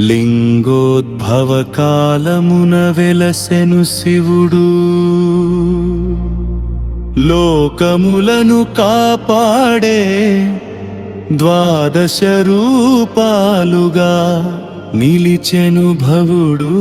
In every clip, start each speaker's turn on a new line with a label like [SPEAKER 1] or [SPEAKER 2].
[SPEAKER 1] లింగోద్భవ కాలమున వెలసెను శివుడు. లోకములను కాపాడే ద్వాదశ రూపాలుగా నిలిచెను భవుడు.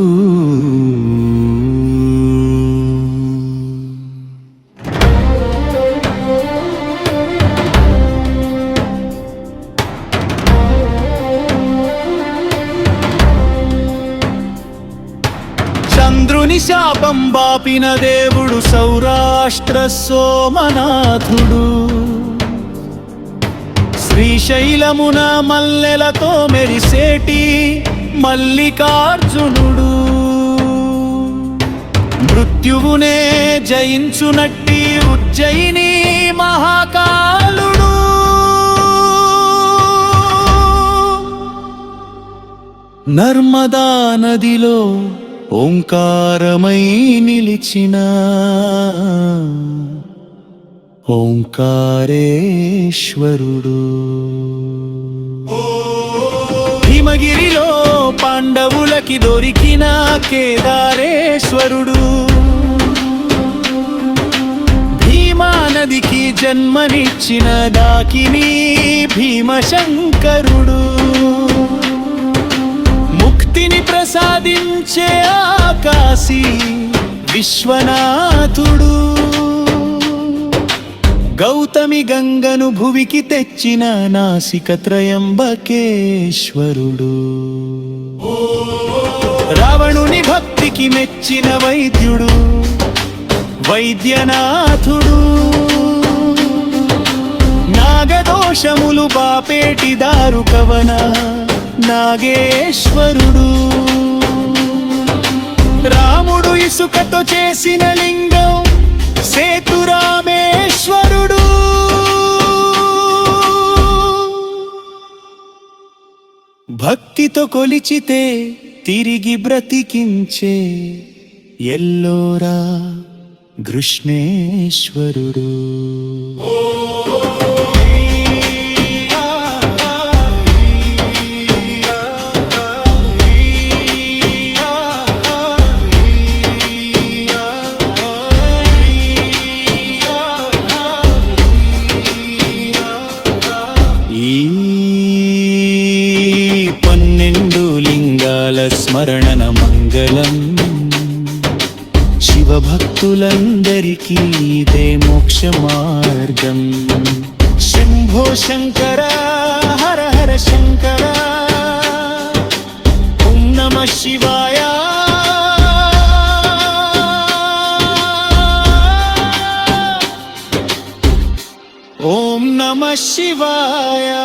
[SPEAKER 1] చంద్రుని శాపం బాపిన దేవుడు సౌరాష్ట్ర సోమనాథుడు. శ్రీశైలమున మల్లెలతో మెరిసేటి మల్లికార్జునుడు. మృత్యువునే జయించునట్టి ఉజ్జయిని మహాకాలుడు. నర్మదా నదిలో ఓంకారమై నిలిచిన ఓంకారేశ్వరుడు. భీమగిరిలో పాండవులకి దొరికిన కేదారేశ్వరుడు. భీమా నదికి జన్మనిచ్చిన దాకిని భీమశంకరుడు. భక్తిని ప్రసాదించే ఆకాశి విశ్వనాథుడు. గౌతమి గంగను భువికి తెచ్చిన నాసిక త్రయంబకేశ్వరుడు. రావణుని భక్తికి మెచ్చిన వైద్యుడు వైద్యనాథుడు. నాగదోషములు బాపేటి దారు కవన నాగేశ్వరుడు. రాముడు ఇసుకతో చేసిన లింగం సేతు రామేశ్వరుడు. భక్తితో కొలిచితే తిరిగి బ్రతికించే ఎల్లోరా కృష్ణేశ్వరుడు. పన్నెండు లింగాల స్మరణన మంగళం. శివభక్తులందరికీ ఇదే మోక్ష మార్గం. శంభో శంకర హర హర శంకర. ఓం నమ శివాయ. ఓం నమ శివాయ.